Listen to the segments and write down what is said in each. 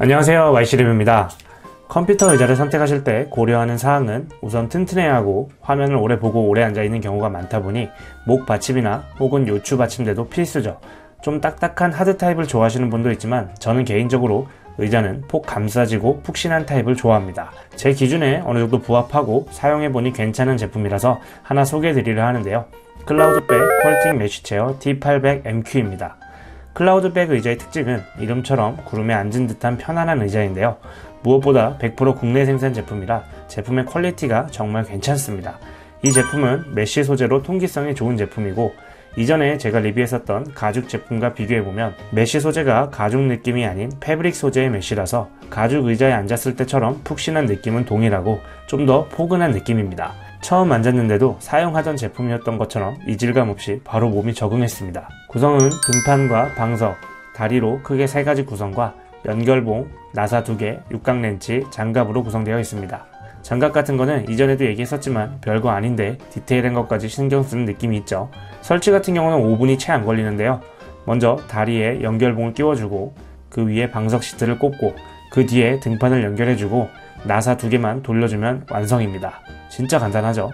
안녕하세요 YC림입니다 컴퓨터 의자를 선택하실 때 고려하는 사항은 우선 튼튼해야 하고 화면을 오래 보고 오래 앉아있는 경우가 많다 보니 목 받침이나 혹은 요추 받침대도 필수죠 좀 딱딱한 하드 타입을 좋아하시는 분도 있지만 저는 개인적으로 의자는 폭 감싸지고 푹신한 타입을 좋아합니다. 제 기준에 어느 정도 부합하고 사용해보니 괜찮은 제품이라서 하나 소개해드리려 하는데요. 클라우드백 퀄팅 메쉬 체어 D800MQ입니다. 클라우드백 의자의 특징은 이름처럼 구름에 앉은 듯한 편안한 의자인데요. 무엇보다 100% 국내 생산 제품이라 제품의 퀄리티가 정말 괜찮습니다. 이 제품은 메쉬 소재로 통기성이 좋은 제품이고 이전에 제가 리뷰했었던 가죽 제품과 비교해보면 메쉬 소재가 가죽 느낌이 아닌 패브릭 소재의 메쉬라서 가죽 의자에 앉았을 때처럼 푹신한 느낌은 동일하고 좀 더 포근한 느낌입니다. 처음 앉았는데도 사용하던 제품이었던 것처럼 이질감 없이 바로 몸이 적응했습니다. 구성은 등판과 방석, 다리로 크게 세 가지 구성과 연결봉, 나사 2개, 육각 렌치, 장갑으로 구성되어 있습니다. 장갑 같은 거는 이전에도 얘기했었지만 별거 아닌데 디테일한 것까지 신경 쓰는 느낌이 있죠. 설치 같은 경우는 5분이 채 안 걸리는데요. 먼저 다리에 연결봉을 끼워주고 그 위에 방석 시트를 꽂고 그 뒤에 등판을 연결해주고 나사 두 개만 돌려주면 완성입니다. 진짜 간단하죠?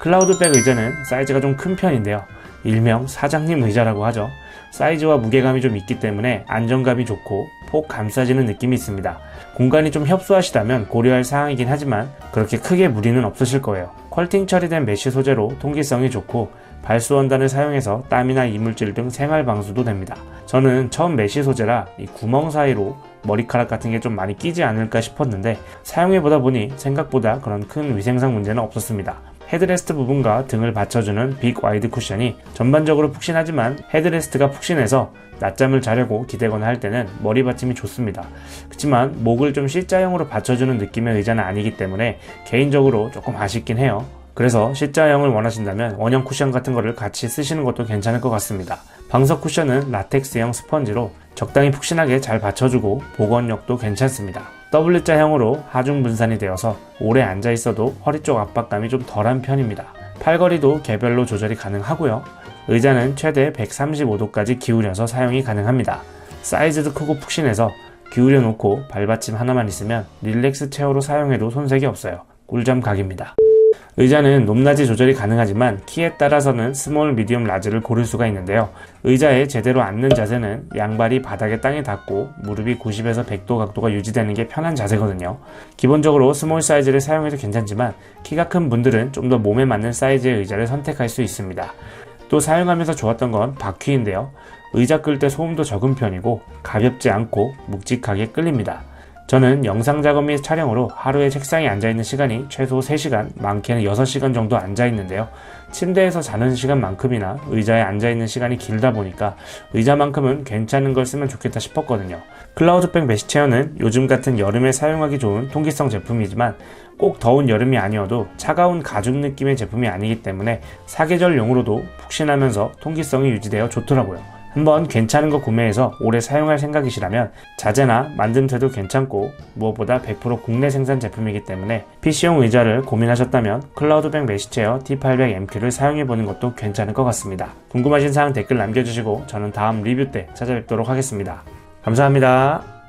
클라우드백 의자는 사이즈가 좀 큰 편인데요. 일명 사장님 의자라고 하죠. 사이즈와 무게감이 좀 있기 때문에 안정감이 좋고 폭 감싸지는 느낌이 있습니다. 공간이 좀 협소하시다면 고려할 사항이긴 하지만 그렇게 크게 무리는 없으실 거예요. 퀄팅 처리된 메쉬 소재로 통기성이 좋고 발수 원단을 사용해서 땀이나 이물질 등 생활 방수도 됩니다. 저는 처음 메쉬 소재라 이 구멍 사이로 머리카락 같은 게 좀 많이 끼지 않을까 싶었는데 사용해보다 보니 생각보다 그런 큰 위생상 문제는 없었습니다. 헤드레스트 부분과 등을 받쳐주는 빅 와이드 쿠션이 전반적으로 푹신하지만 헤드레스트가 푹신해서 낮잠을 자려고 기대거나 할 때는 머리 받침이 좋습니다. 그렇지만 목을 좀 C자형으로 받쳐주는 느낌의 의자는 아니기 때문에 개인적으로 조금 아쉽긴 해요. 그래서 C자형을 원하신다면 원형 쿠션 같은 거를 같이 쓰시는 것도 괜찮을 것 같습니다. 방석 쿠션은 라텍스형 스펀지로 적당히 푹신하게 잘 받쳐주고 보건력도 괜찮습니다. W자형으로 하중 분산이 되어서 오래 앉아 있어도 허리 쪽 압박감이 좀 덜한 편입니다. 팔걸이도 개별로 조절이 가능하고요. 의자는 최대 135도까지 기울여서 사용이 가능합니다. 사이즈도 크고 푹신해서 기울여 놓고 발받침 하나만 있으면 릴렉스 체어로 사용해도 손색이 없어요. 꿀잠 각입니다. 의자는 높낮이 조절이 가능하지만 키에 따라서는 스몰, 미디엄, 라지를 고를 수가 있는데요. 의자에 제대로 앉는 자세는 양발이 바닥에 땅에 닿고 무릎이 90에서 100도 각도가 유지되는 게 편한 자세거든요. 기본적으로 스몰 사이즈를 사용해도 괜찮지만 키가 큰 분들은 좀 더 몸에 맞는 사이즈의 의자를 선택할 수 있습니다. 또 사용하면서 좋았던 건 바퀴인데요. 의자 끌 때 소음도 적은 편이고 가볍지 않고 묵직하게 끌립니다. 저는 영상 작업 및 촬영으로 하루에 책상에 앉아있는 시간이 최소 3시간, 많게는 6시간 정도 앉아있는데요. 침대에서 자는 시간만큼이나 의자에 앉아있는 시간이 길다 보니까 의자만큼은 괜찮은 걸 쓰면 좋겠다 싶었거든요. 클라우드백 메시 체어는 요즘 같은 여름에 사용하기 좋은 통기성 제품이지만 꼭 더운 여름이 아니어도 차가운 가죽 느낌의 제품이 아니기 때문에 사계절용으로도 푹신하면서 통기성이 유지되어 좋더라고요. 한번 괜찮은 거 구매해서 오래 사용할 생각이시라면 자재나 만듦새도 괜찮고 무엇보다 100% 국내 생산 제품이기 때문에 PC용 의자를 고민하셨다면 클라우드백 메시체어 T800MQ를 사용해보는 것도 괜찮을 것 같습니다. 궁금하신 사항 댓글 남겨주시고 저는 다음 리뷰 때 찾아뵙도록 하겠습니다. 감사합니다.